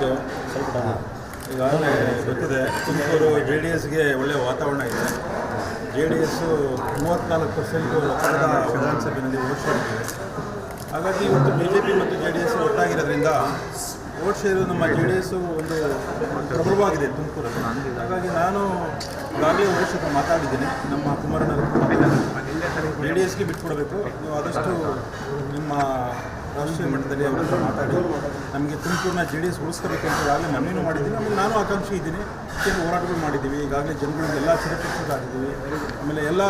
ಹೌದು ಈಗಾಗಲೇ ಗೊತ್ತಿದೆ, ತುಮಕೂರು ಜೆ ಡಿ ಎಸ್ಗೆ ಒಳ್ಳೆಯ ವಾತಾವರಣ ಇದೆ. ಜೆ ಡಿ ಎಸ್ಸು ಮೂವತ್ತ್ನಾಲ್ಕು ಪರ್ಸೆಂಟು ಕಳೆದ ವಿಧಾನಸಭೆಯಲ್ಲಿ ಓಟ್ ಶೇರ್ ಇದೆ. ಹಾಗಾಗಿ ಇವತ್ತು ಬಿ ಜೆ ಪಿ ಮತ್ತು ಜೆ ಡಿ ಎಸ್ ಒಟ್ಟಾಗಿರೋದ್ರಿಂದ ಓಟ್ ಶೇರು ನಮ್ಮ ಜೆ ಡಿ ಎಸ್ಸು ಒಂದು ಪ್ರಬಲವಾಗಿದೆ ತುಮಕೂರಲ್ಲಿ. ಹಾಗಾಗಿ ನಾನು ಈಗಾಗಲೇ ಓಟ್ ಶೇರ್ ಮಾತಾಡಿದ್ದೀನಿ. ನಮ್ಮ ಕುಮಾರಣ್ಣ ಜೆ ಡಿ ಎಸ್ಗೆ ಬಿಟ್ಕೊಡಬೇಕು ನೀವು ಆದಷ್ಟು ನಿಮ್ಮ ರಾಷ್ಟ್ರೀಯ ಮಟ್ಟದಲ್ಲಿ ಅವರ ಹತ್ರ ಮಾತಾಡಿ, ನಮಗೆ ತುಮಕೂರಿನ ಜೆ ಡಿ ಎಸ್ ಉಳಿಸ್ಕೋಬೇಕು ಅಂತ ಈಗಾಗಲೇ ಮನವಿನೂ ಮಾಡಿದ್ದೀನಿ ಆಮೇಲೆ ನಾನು ಆಕಾಂಕ್ಷಿ ಇದ್ದೀನಿ. ಕೆಲವು ಹೋರಾಟಗಳು ಮಾಡಿದ್ದೀವಿ, ಈಗಾಗಲೇ ಜನಗಳಿಗೆ ಎಲ್ಲ ಚಿರಪರಿಚಿತರಾಗಿದ್ದೀವಿ. ಆಮೇಲೆ ಎಲ್ಲ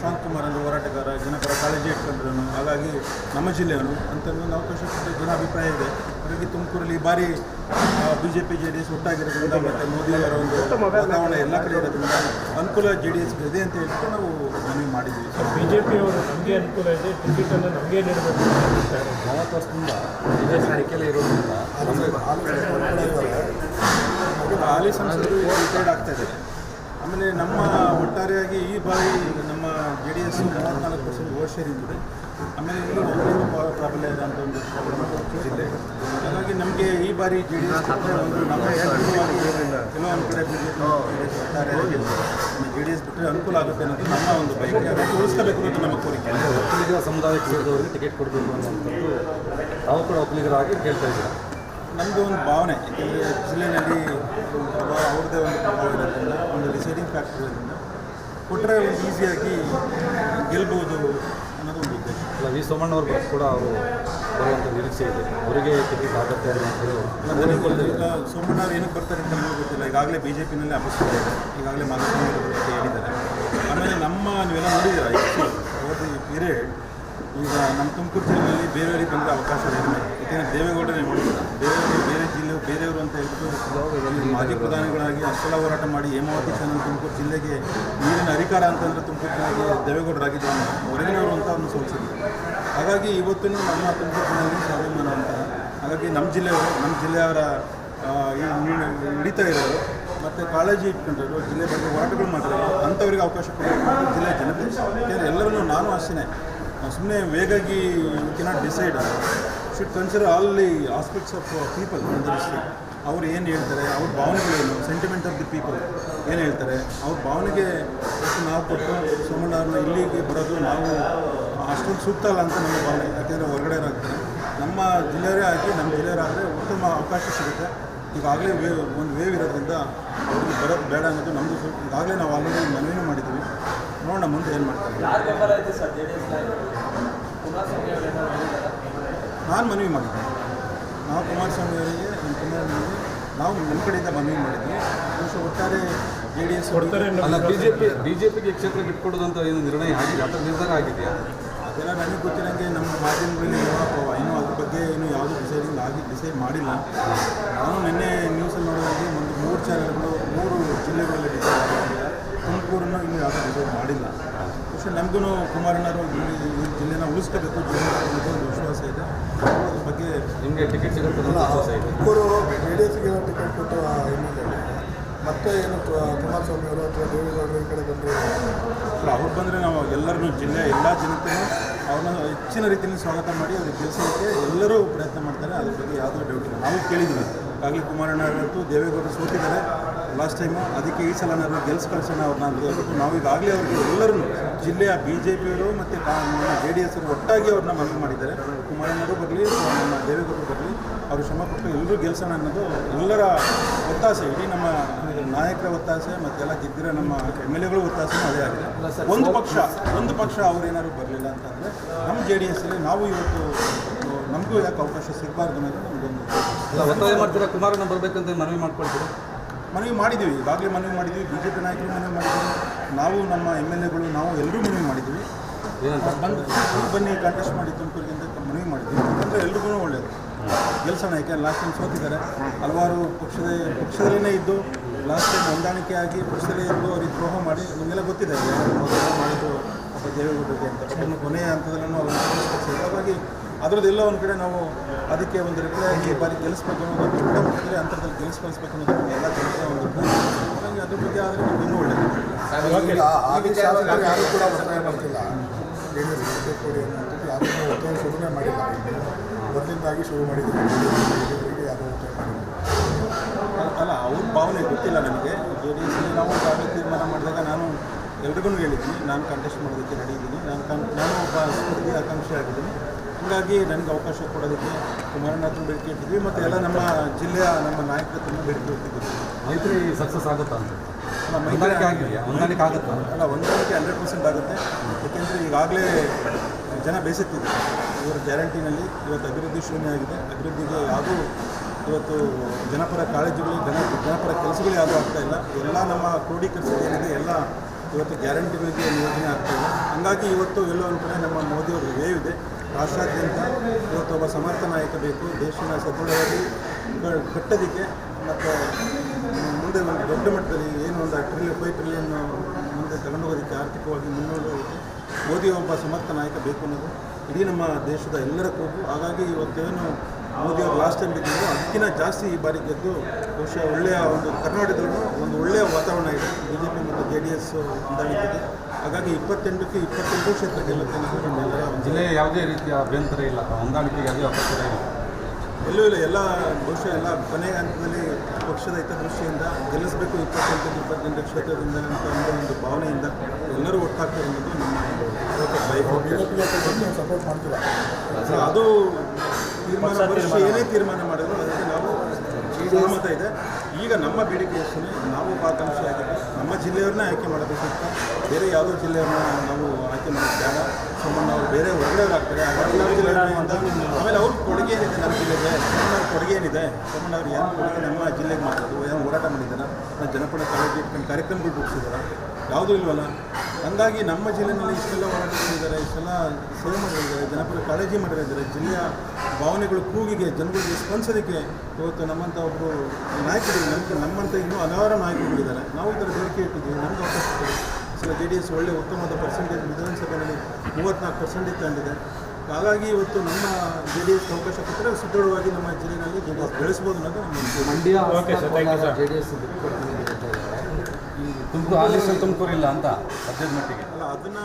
ಶಾಂತ್ ಕುಮಾರ್ ಅಂದರೆ ಹೋರಾಟಗಾರ, ಜನಪರ ಕಾಳಜಿ ಇಟ್ಕೊಂಡ್ರು ಹಾಗಾಗಿ ನಮ್ಮ ಜಿಲ್ಲೆಯವನು ಅಂತ ಒಂದು ಅವಕಾಶ ಕೊಟ್ಟು ಜನ ಅಭಿಪ್ರಾಯ ಇದೆ. ಹಾಗಾಗಿ ತುಮಕೂರಲ್ಲಿ ಭಾರಿ B J P J D S ಒಟ್ಟಾಗಿರೋದ್ರಿಂದ ಮತ್ತು ಮೋದಿಯವರ ಒಂದು ವಾತಾವರಣ ಎಲ್ಲ ಕಡೆ ಇರೋದ್ರಿಂದ ಅನುಕೂಲ ಜೆ ಡಿ ಎಸ್ಗೆ ಇದೆ ಅಂತ ಹೇಳ್ಬಿಟ್ಟು ನಾವು ಮನವಿ ಮಾಡಿದ್ದೀವಿ. ಜೆ ಪಿಯವರು ನಮಗೆ ಅನುಕೂಲ ಇದೆ, ಟಿಕೆಟನ್ನು ನಮಗೆ ನೀಡಬೇಕು. ಮೂವತ್ತು ವರ್ಷದಿಂದ ಇದೇ ಸ್ಥಾನಕ್ಕೆಲ್ಲ ಇರೋದ್ರಿಂದ ಹಾಲಿ ಸಂಸದರು ರಿಟೈರ್ಡ್ ಆಗ್ತಾ ಇದೆ ಆಮೇಲೆ ನಮ್ಮ ಒಟ್ಟಾರೆಯಾಗಿ ಈ ಬಾರಿ ಜೆ ಡಿ ಎಸ್ ಮೂವತ್ತ್ನಾಲ್ಕು ಪರ್ಸೆಂಟ್ ಓಟ್ ಶೇರ್ ಇದೆ. ಆಮೇಲೆ ಇಲ್ಲಿ ಒಬ್ಬರು ಪ್ರಾಬಲ್ಯ ಅಂತ ಒಂದು ಜಿಲ್ಲೆ. ಹಾಗಾಗಿ ನಮಗೆ ಈ ಬಾರಿ ಜೆ ಡಿ ಎಸ್ ಕೆಲವೊಂದು ಕಡೆ ಬಿ ಜೆ ಪಿ ಒಟ್ಟಾರೆಯಾಗಿ ಜೆ ಡಿ ಎಸ್ ಬಿಟ್ಟರೆ ಅನುಕೂಲ ಆಗುತ್ತೆ ಅನ್ನೋದು ನಮ್ಮ ಒಂದು ಬಯಕೆ. ಅದಕ್ಕೆ ಉಳಿಸ್ಕೋಬೇಕು ಅನ್ನೋದು ನಮ್ಮ ಕೋರಿಕೆ. ಒಕ್ಕಲಿಗರ ಸಮುದಾಯಕ್ಕೆ ಸೇರಿದವರಿಗೆ ಟಿಕೆಟ್ ಕೊಡಬೇಕು ಅನ್ನೋದು ನಾವು ಕೂಡ ಒಕ್ಕಲಿಗರಾಗಿ ಕೇಳ್ತಾ ಇದ್ದೀರಾ? ನಮ್ಮದು ಒಂದು ಭಾವನೆ ಯಾಕೆಂದರೆ ಜಿಲ್ಲೆಯಲ್ಲಿ ಅವ್ರದ್ದೇ ಒಂದು ಪ್ರಭಾವ ಇರೋದ್ರಿಂದ ಒಂದು ಡಿಸೈಡಿಂಗ್ ಫ್ಯಾಕ್ಟರ್ ಇರೋದ್ರಿಂದ ಕೊಟ್ಟರೆ ಒಂದು ಈಸಿಯಾಗಿ ಗೆಲ್ಬೋದು ಅನ್ನೋದು ಒಂದು ಉದ್ದೇಶ. ಅಲ್ಲ ವಿ ಸೋಮಣ್ಣವ್ರು ಕೂಡ ಅವರು ಬರುವಂಥ ನಿರೀಕ್ಷೆ ಇದೆ. ಅವರಿಗೆ ಟಿಕೆಟ್ ಆಗುತ್ತೆ ಅನ್ನೋದು ನನಗೆ ಗೊತ್ತಿಲ್ಲ ಸೋಮಣ್ಣ ಅವ್ರು ಏನಕ್ಕೆ ಬರ್ತಾರೆ ಅಂತ ನಮಗೆ ಗೊತ್ತಿಲ್ಲ. ಈಗಾಗಲೇ ಬಿ ಜೆ ಪಿನಲ್ಲಿ ಇದೆ ಈಗಾಗಲೇ ಬಗ್ಗೆ ಹೇಳಿದ್ದಾರೆ. ಆಮೇಲೆ ನಮ್ಮ ನೀವೆಲ್ಲ ನೋಡಿದ್ದೀರಾ ಓವರ್ ದಿ ಪೀರಿಯಡ್ ಈಗ ನಮ್ಮ ತುಮಕೂರು ಜಿಲ್ಲೆಯಲ್ಲಿ ಬೇರೆಯವರಿಗೆ ಬಂದರೆ ಅವಕಾಶ ಇದೆ. ಯಾಕೆಂದರೆ ದೇವೇಗೌಡರೇ ನೋಡಿಲ್ಲ ದೇವೇಗೌಡ ಬೇರೆ ಬೇರೆಯವರು ಅಂತ ಹೇಳ್ಬಿಟ್ಟು ಮಾಜಿ ಪ್ರಧಾನಿಗಳಾಗಿ ಅಷ್ಟೆಲ್ಲ ಹೋರಾಟ ಮಾಡಿ ಹೇಮಾವತಿ ಚಾನಲ್ ತುಮಕೂರು ಜಿಲ್ಲೆಗೆ ನೀರಿನ ಅಧಿಕಾರ ಅಂತಂದರೆ ತುಮಕೂರು ಜಿಲ್ಲೆಗೆ ದೇವೇಗೌಡರಾಗಿದ್ದು ಹೊರಗಿನವರು ಅಂತ ಅವನು ಸೋಲಿಸಿದ್ರು. ಹಾಗಾಗಿ ಇವತ್ತು ನಮ್ಮ ತುಮಕೂರು ಜಿಲ್ಲೆಯಲ್ಲಿ ಸ್ವಾಭಿಮಾನ ಅಂತ. ಹಾಗಾಗಿ ನಮ್ಮ ಜಿಲ್ಲೆಯವರು, ನಮ್ಮ ಜಿಲ್ಲೆಯವರ ಹಿಡಿತಾ ಇರೋರು, ಮತ್ತು ಕಾಳಜಿ ಇಟ್ಕೊಂಡಿರೋ ಜಿಲ್ಲೆ ಬಗ್ಗೆ ಹೋರಾಟಗಳು ಮಾಡಿರೋರು, ಅಂಥವ್ರಿಗೆ ಅವಕಾಶ ಕೊಡಬೇಕು ಜಿಲ್ಲೆ ಜನತೆ. ಎಲ್ಲರನ್ನೂ ನಾನು ಅಷ್ಟೇ ಸುಮ್ಮನೆ ವೇಗಾಗಿ you cannot decide should consider all the aspects of people in ಅವ್ರು ಏನು ಹೇಳ್ತಾರೆ, ಅವ್ರ ಭಾವನೆಗಳೇನು ಸೆಂಟಿಮೆಂಟ್ ಆಫ್ ದಿ ಪೀಪಲ್ ಏನು ಹೇಳ್ತಾರೆ, ಅವ್ರ ಭಾವನೆಗೆ ನಾವು ಕೊಟ್ಟು ಸೋಮಣ್ಣವ್ರನ್ನ ಇಲ್ಲಿಗೆ ಬರೋದು ನಾವು ಅಷ್ಟೊಂದು ಸೂಕ್ತ ಅಲ್ಲ ಅಂತ ನಮ್ಮ ಭಾವನೆ. ಯಾಕೆಂದರೆ ಹೊರಗಡೆ ಆಗ್ತಾರೆ ನಮ್ಮ ಜಿಲ್ಲೆಯವರೇ ಆಗಿ, ನಮ್ಮ ಜಿಲ್ಲೆಯವರಾದರೆ ಉತ್ತಮ ಅವಕಾಶ ಸಿಗುತ್ತೆ. ಈಗಾಗಲೇ ವೇವ್ ಒಂದು ವೇವ್ ಇರೋದ್ರಿಂದ ಅವ್ರಿಗೆ ಬರೋದು ಬೇಡ ಅನ್ನೋದು ನಮ್ಮದು ಈಗಾಗಲೇ ನಾವು ಆಲ್ರೆಡಿ ಮನವಿನೂ ಮಾಡಿದ್ದೀವಿ. ನೋಡೋಣ ಮುಂದೆ ಏನು ಮಾಡ್ತೀವಿ ನಾನು ಮನವಿ ಮಾಡಿದ್ದೆ. ನಾವು ಕುಮಾರಸ್ವಾಮಿ ಅವರಿಗೆ ನಮ್ಮ ಕುಮಾರಸ್ವಾಮಿ ನಾವು ನಮ್ಮ ಕಡೆಯಿಂದ ಮನವಿ ಮಾಡಿದ್ವಿ. ಬಹುಶಃ ಒಟ್ಟಾರೆ ಜೆ ಡಿ ಎಸ್ ಕೊಡ್ತಾರೆ ಅಲ್ಲ B J P B J ಪಿಗೆ ಕ್ಷೇತ್ರ ಬಿಟ್ಕೊಡೋದಂತ ಏನು ನಿರ್ಣಯ ಆಗಿದೆ ಆ ಥರ ನಿರ್ಧಾರ ಆಗಿದೆಯಾ? ಅದೆಲ್ಲ ನನಗೆ ಗೊತ್ತಿರೋಂಗೆ ನಮ್ಮ ಮಾಧ್ಯಮಗಳಲ್ಲಿ ಹೇಳೋಕ್ಕವ ಇನ್ನೂ ಅದ್ರ ಬಗ್ಗೆ ಏನು ಯಾವುದೂ ಡಿಸೈಡಿಂಗ್ ಆಗಿ ಡಿಸೈಡ್ ಮಾಡಿಲ್ಲ. ನಾನು ನಿನ್ನೆ ನ್ಯೂಸಲ್ಲಿ ನೋಡೋದಾಗಿ ಒಂದು ಮೂರು ಚಾನಲ್ಗಳು ಮೂರು ಜಿಲ್ಲೆಗಳಲ್ಲಿ ಡಿಸೈಡ್ ಆಗಿಲ್ಲ. ತುಮಕೂರನ್ನು ಇನ್ನೂ ಯಾವುದೂ ಡಿಸೈಡ್ ಮಾಡಿಲ್ಲ. ಬಹುಶಃ ನಮಗೂ ಕುಮಾರಣ್ಣರು ಈ ಈ ಜಿಲ್ಲೆನ ಉಳಿಸ್ಕೋಬೇಕು. ಜಿಲ್ಲೆ ಒಂದು ವಿಶ್ವಾಸ ಇದೆ. ಅದ್ರ ನಿಮಗೆ ಟಿಕೆಟ್ ಸಿಗುತ್ತೆ ಇಬ್ಬರು ಜೆ ಡಿ ಎಸ್ಗೆ ಟಿಕೆಟ್ ಕೊಟ್ಟು ಹಿನ್ನೆಲೆಯಲ್ಲಿ ಮತ್ತೆ ಏನು ಕುಮಾರಸ್ವಾಮಿ ಅವರು ಅಥವಾ ದೇವೇಗೌಡರು ಈ ಕಡೆ ಬಂದರು ಅವ್ರು ಬಂದರೆ ನಾವು ಎಲ್ಲರನ್ನೂ ಜಿಲ್ಲೆ ಎಲ್ಲ ಜನತೆ ಅವ್ರನ್ನ ಹೆಚ್ಚಿನ ರೀತಿಯಲ್ಲಿ ಸ್ವಾಗತ ಮಾಡಿ ಅವ್ರಿಗೆ ಗೆಲ್ಲಿಸೋಕ್ಕೆ ಎಲ್ಲರೂ ಪ್ರಯತ್ನ ಮಾಡ್ತಾರೆ. ಅದ್ರ ಬಗ್ಗೆ ಯಾವುದೋ ಡೌಟ್ ಇಲ್ಲ. ನಾವು ಕೇಳಿದ್ದೀವಿ. ಆಗಲಿ ಕುಮಾರಣ್ಣ ಅವರಂತೂ ದೇವೇಗೌಡರು ಸೋತಿದ್ದಾರೆ. ಲಾಸ್ಟ್ ಟೈಮು ಅದಕ್ಕೆ ಈ ಸಲ ನಾವು ಗೆಲ್ಸ್ ಕಳ್ಸೋಣ ಅವ್ರನ್ನ ಅಂತ ನಾವು ಈಗಾಗಲೇ ಅವ್ರಿಗೆ ಎಲ್ಲರೂ ಜಿಲ್ಲೆಯ ಬಿ ಜೆ ಪಿಯವರು ಮತ್ತು ಜೆ ಡಿ ಎಸ್ ಒಟ್ಟಾಗಿ ಅವ್ರನ್ನ ಮನವಿ ಮಾಡಿದ್ದಾರೆ. ಕುಮಾರಣ್ಣರು ಬರಲಿ, ನಮ್ಮ ದೇವೇಗೌಡರು ಬರಲಿ, ಅವರು ಶ್ರಮ ಪಟ್ಟು ಎಲ್ಲರೂ ಗೆಲ್ಸೋಣ ಅನ್ನೋದು ಎಲ್ಲರ ಒತ್ತಾಸೆ. ಇಡೀ ನಮ್ಮ ನಾಯಕರ ಒತ್ತಾಸೆ ಮತ್ತೆಲ್ಲ ಗೆದ್ದಿರೋ ನಮ್ಮ ಎಂ ಎಲ್ ಎಗಳು ಒತ್ತಾಸೆ ಅದೇ ಆಗಿದೆ. ಒಂದು ಪಕ್ಷ ಒಂದು ಪಕ್ಷ ಅವರೇನಾದ್ರು ಬರಲಿಲ್ಲ ಅಂತಂದರೆ ನಮ್ಮ ಜೆ ಡಿ ಎಸ್ಸಲ್ಲಿ ನಾವು ಇವತ್ತು ನಮಗೂ ಯಾಕೆ ಅವಕಾಶ ಸಿಗಬಾರ್ದು ಅನ್ನೋದು ನಮಗೊಂದು ಒತ್ತಾಯ ಮಾಡ್ತೀರಾ? ಕುಮಾರಣ್ಣ ಬರಬೇಕಂತ ಮನವಿ ಮಾಡ್ಕೊಳ್ತೀರಾ? ಮನವಿ ಮಾಡಿದ್ದೀವಿ. ಈಗಾಗಲೇ ಮನವಿ ಮಾಡಿದ್ದೀವಿ. ಬಿ ಜೆ ಪಿ ನಾಯಕರು ಮನವಿ ಮಾಡಿದ್ದೀವಿ. ನಾವು ನಮ್ಮ ಎಂ ಎಲ್ ಎಗಳು ನಾವು ಎಲ್ಲರೂ ಮನವಿ ಮಾಡಿದ್ದೀವಿ. ಬಂದು ಬನ್ನಿ ಕಾಂಟೆಸ್ಟ್ ಮಾಡಿ ತುಮಕೂರಿಗೆ ಅಂತ ಮನವಿ ಮಾಡಿದ್ದೀವಿ. ಅಂದರೆ ಎಲ್ರಿಗೂ ಒಳ್ಳೆಯದು ಗೆಲ್ಸೋಣ ಯಾಕೆ ಲಾಸ್ಟ್ ಟೈಮ್ ಸೋತಿದ್ದಾರೆ. ಹಲವಾರು ಪಕ್ಷದ ಪಕ್ಷದಲ್ಲೇ ಇದ್ದು ಲಾಸ್ಟ್ ಟೈಮ್ ಹೊಂದಾಣಿಕೆ ಆಗಿ ಪಕ್ಷದಲ್ಲೇ ಇದ್ದು ಅವ್ರಿಗೆ ದ್ರೋಹ ಮಾಡಿ ನಿಮಗೆಲ್ಲ ಗೊತ್ತಿದೆ. ಮಾಡಿದ್ದು ದೇವೇಗೌಡರಿಗೆ ಅಂತ. ಕೊನೆಯ ಹಂತದಲ್ಲೂ ಅವ್ರನ್ನ ಗೆಲ್ಲಿಸ್ಬೇಕು. ಹಾಗಾಗಿ ಅದರದ್ದೆಲ್ಲ ಒಂದು ಕಡೆ ನಾವು ಅದಕ್ಕೆ ಒಂದು ರಿಪ್ಲೈ ಈ ಬಾರಿ ಗೆಲ್ಲಿಸ್ಬೇಕು ಅನ್ನೋದು ಇದ್ರೆ ಅಂತರದಲ್ಲಿ ಗೆಲ್ಲಿಸ್ಕೊಳಿಸ್ಬೇಕು ಅನ್ನೋದು ಎಲ್ಲ ಕೆಲಸ ಒಂದು. ಹಾಗಾಗಿ ಅದ್ರ ಬಗ್ಗೆ ಆದರೆ ಇನ್ನೂ ಒಳ್ಳೆಯದು ಯಾರೂ ಕೂಡ ಒತ್ತಾಯ ಮಾಡ್ತಿಲ್ಲ. ಎಸ್ ಕೊಡಿ ಒತ್ತಾಯ ಶುರುನೇ ಮಾಡಿಲ್ಲ. ಮೊದಲಿಂದಾಗಿ ಶುರು ಮಾಡಿದ್ದೀವಿ ಯಾರು ಅಲ್ಲ ಅವ್ರ ಭಾವನೆ ಗೊತ್ತಿಲ್ಲ ನನಗೆ ಜೆ ಡಿ ಎಸ್ಸಲ್ಲಿ ನಾವು ಯಾವುದೇ ತೀರ್ಮಾನ ಮಾಡಿದಾಗ ನಾನು ಎಲ್ರಿಗೂ ಹೇಳಿದ್ದೀನಿ. ನಾನು ಕಂಟೆಸ್ಟ್ ಮಾಡೋದಕ್ಕೆ ರೆಡಿ ಇದ್ದೀನಿ. ನಾನು ಕನ್ ನಾನು ಒಬ್ಬ ಸ್ಫೂರ್ತಿ ಆಕಾಂಕ್ಷಿ ಆಗಿದ್ದೀನಿ. ಹಾಗಾಗಿ ನನಗೆ ಅವಕಾಶ ಕೊಡೋದಕ್ಕೆ ಕುಮಾರನಾಥ್ ಬೇಡಿಕೆ ಇಟ್ಟಿದ್ವಿ ಮತ್ತು ಎಲ್ಲ ನಮ್ಮ ಜಿಲ್ಲೆಯ ನಮ್ಮ ನಾಯಕರ ತುಂಬ ಬೇಡಿಕೆ ಇಟ್ಟಿದ್ದೀವಿ ಮೈತ್ರಿ ಸಕ್ಸಸ್ ಆಗುತ್ತಾ ಅಂತ ಮೈತ್ರಿ ಹೊಂದಾಣಿಕೆ ಆಗಿದೆಯಾ? ಹೊಂದಾಣಿಕೆ ಆಗುತ್ತಾ? ಅಲ್ಲ ಹೊಂದಾಣಿಕೆ ಹಂಡ್ರೆಡ್ ಪರ್ಸೆಂಟ್ ಆಗುತ್ತೆ. ಏಕೆಂದರೆ ಈಗಾಗಲೇ ಜನ ಬೇಸತ್ತಿದೆ ಇವರ ಗ್ಯಾರಂಟಿನಲ್ಲಿ ಇವತ್ತು ಅಭಿವೃದ್ಧಿ ಶೂನ್ಯ ಆಗಿದೆ. ಅಭಿವೃದ್ಧಿಗೆ ಯಾವುದೂ ಇವತ್ತು ಜನಪರ ಕಾಳಜಿಗಳು ಜನ ಜನಪರ ಕೆಲಸಗಳು ಯಾವುದೂ ಆಗ್ತಾ ಇಲ್ಲ. ಎಲ್ಲ ನಮ್ಮ ಕ್ರೋಢೀಕರಿಸಿದ ಏನಿದೆ ಎಲ್ಲ ಇವತ್ತು ಗ್ಯಾರಂಟಿಗಳಿಗೆ ಯೋಜನೆ ಆಗ್ತಾ ಹಾಗಾಗಿ ಇವತ್ತು ಎಲ್ಲೋ ಒಂದು ಕಡೆ ನಮ್ಮ ಮೋದಿಯವರು ವೇವ್ ಇದೆ ರಾಷ್ಟ್ರಾದ್ಯಂತ ಇವತ್ತು ಒಬ್ಬ ಸಮರ್ಥ ನಾಯಕ ಬೇಕು. ದೇಶನ ಸದೃಢವಾಗಿ ಕಟ್ಟೋದಕ್ಕೆ ಮತ್ತು ಮುಂದೆ ಒಂದು ದೊಡ್ಡ ಮಟ್ಟದಲ್ಲಿ ಏನು ಒಂದು ಟ್ರಿಲಿಯನ್ ಫೈವ್ ಟ್ರಿಲಿಯನ್ ಮುಂದೆ ತಗೊಂಡೋಗೋದಕ್ಕೆ ಆರ್ಥಿಕವಾಗಿ ಮುನ್ನೋಡೋದಕ್ಕೆ ಮೋದಿ ಒಬ್ಬ ಸಮರ್ಥ ನಾಯಕ ಬೇಕು ಅನ್ನೋದು ಇಡೀ ನಮ್ಮ ದೇಶದ ಎಲ್ಲರ ಕೂಗು. ಹಾಗಾಗಿ ಇವತ್ತೇನು ಮೋದಿ ಅವರು ಲಾಸ್ಟ್ ಟೈಮ್ ಗೆದ್ದಿದ್ದು ಅದಕ್ಕಿಂತ ಜಾಸ್ತಿ ಈ ಬಾರಿ ಗೆದ್ದು ಬಹುಶಃ ಒಳ್ಳೆಯ ಒಂದು ಕರ್ನಾಟಕದಲ್ಲೂ ಒಂದು ಒಳ್ಳೆಯ ವಾತಾವರಣ ಇದೆ. ಬಿ ಜೆ ಪಿ ಮತ್ತು ಜೆ ಡಿ ಎಸ್ ಹೊಂದಾಣಿಕೆಗೆ ಹಾಗಾಗಿ ಇಪ್ಪತ್ತೆಂಟಕ್ಕೆ ಇಪ್ಪತ್ತೆಂಟು ಕ್ಷೇತ್ರ ಗೆಲ್ಲುತ್ತೆ ನಮ್ಮೆಲ್ಲರ ಜಿಲ್ಲೆಯ ಯಾವುದೇ ರೀತಿಯ ಅಭ್ಯಂತರ ಇಲ್ಲ. ಹೊಂದಾಣಿಕೆಗೆ ಯಾವುದೇ ಅಭ್ಯಂತರ ಇಲ್ಲ. ಎಲ್ಲೂ ಇಲ್ಲ. ಎಲ್ಲ ಬಹುಶಃ ಎಲ್ಲ ಕೊನೆಯ ಹಂತದಲ್ಲಿ ಪಕ್ಷದ ಹಿತದೃಷ್ಟಿಯಿಂದ ಗೆಲ್ಲಿಸಬೇಕು ಇಪ್ಪತ್ತೆಂಟು ಇಪ್ಪತ್ತೆಂಟು ಕ್ಷೇತ್ರದಿಂದ ಅಂತ ಒಂದು ಭಾವನೆಯಿಂದ ಎಲ್ಲರೂ ಒಟ್ಟಾಗ್ತಾರೆ ಅನ್ನೋದು ನಮ್ಮ ಸಪೋರ್ಟ್ ಮಾಡ್ತೀರಾ? ಅದು ಏನೇ ತೀರ್ಮಾನ ಮಾಡಿದ್ರು ಅದಕ್ಕೆ ನಾವು ಸಹಮತ ಇದೆ. ಈಗ ನಮ್ಮ ಬೇಡಿಕೆ ಎಷ್ಟು ನಾವು ಒಬ್ಬ ಆಕಾಂಕ್ಷಿ ಆಗಿದ್ದು ನಮ್ಮ ಜಿಲ್ಲೆಯವ್ರನ್ನೇ ಆಯ್ಕೆ ಮಾಡಬೇಕು ಅಂತ ಬೇರೆ ಯಾವುದೋ ಜಿಲ್ಲೆಯವ್ರನ್ನ ನಾವು ಆಯ್ಕೆ ಮಾಡೋದು ಬೇಡ. ನಾವು ಬೇರೆ ಹೊರಗಡೆ ಆಗ್ತಾರೆ ಹಾಗಾಗಿ ನಮ್ಮ ಜಿಲ್ಲೆಯಿಂದ ಆಮೇಲೆ ಅವ್ರ ಕೊಡುಗೆ ಏನಿದೆ ನಮ್ಮ ಜಿಲ್ಲೆಗೆ? ಸೋಮಣ್ಣ ಅವ್ರ ಕೊಡುಗೆ ಏನಿದೆ? ಸೋಮಣ್ಣ ಅವ್ರು ಏನು ಕೊಡುಗೆ ನಮ್ಮ ಜಿಲ್ಲೆಗೆ ಮಾಡೋದು ಏನು ಹೋರಾಟ ಮಾಡಿದ್ದಾರೆ? ನಾವು ಜನಪದ ಕಾಲೇಜು ಇಟ್ಕೊಂಡು ಕಾರ್ಯಕ್ರಮಗಳು ರೂಪಿಸಿದ್ದಾರೆ? ಯಾವುದೂ ಇಲ್ವಲ್ಲ? ಹಂಗಾಗಿ ನಮ್ಮ ಜಿಲ್ಲೆನಲ್ಲಿ ಇಷ್ಟೆಲ್ಲ ಹೋರಾಟಗಳಿದ್ದಾರೆ ಇಷ್ಟೆಲ್ಲ ಸೇವೆ ಮಾಡಿದ್ದಾರೆ ಜನಪರ ಕಾಳಜಿ ಮಾಡಿದ್ದಾರೆ ಜಿಲ್ಲೆಯ ಭಾವನೆಗಳು ಕೂಗಿಗೆ ಜನಗಳಿಗೆ ಸ್ಪಂದಿಸೋದಕ್ಕೆ ಇವತ್ತು ನಮ್ಮಂಥ ಒಬ್ಬರು ನಾಯಕರು ನಮಗೆ ನಮ್ಮಂಥ ಇನ್ನೂ ಹಲವಾರು ನಾಯಕರುಗಳಿದ್ದಾರೆ ನಾವು ಈ ಥರ ಬೇಡಿಕೆ ಇಟ್ಟಿದ್ದೀವಿ. ನಮ್ಗೆ ಅವಕಾಶ ಸರ್ ಸಲ ಜೆ ಡಿ ಎಸ್ ಒಳ್ಳೆ ಉತ್ತಮವಾದ ಪರ್ಸೆಂಟೇಜ್ ವಿಧಾನಸಭೆಯಲ್ಲಿ ಮೂವತ್ತ್ನಾಲ್ಕು ಪರ್ಸೆಂಟೇಜ್ ತಂದಿದೆ. ಹಾಗಾಗಿ ಇವತ್ತು ನಮ್ಮ ಜೆ ಡಿ ಎಸ್ ಅವಕಾಶ ಕೊಟ್ಟರೆ ಸುದೃಢವಾಗಿ ನಮ್ಮ ಜಿಲ್ಲೆಯಲ್ಲಿ ಜೆ ಡಿ ಎಸ್ ಬೆಳೆಸ್ಬೋದು ಅನ್ನೋದು ನಮ್ಮ Mandya. J D S Tumakuru ಹಾಲಿ ತುಮಕೂರು ಇಲ್ಲ ಅಂತ ಸದ್ಯದ ಮಟ್ಟಿಗೆ? ಅಲ್ಲ ಅದನ್ನು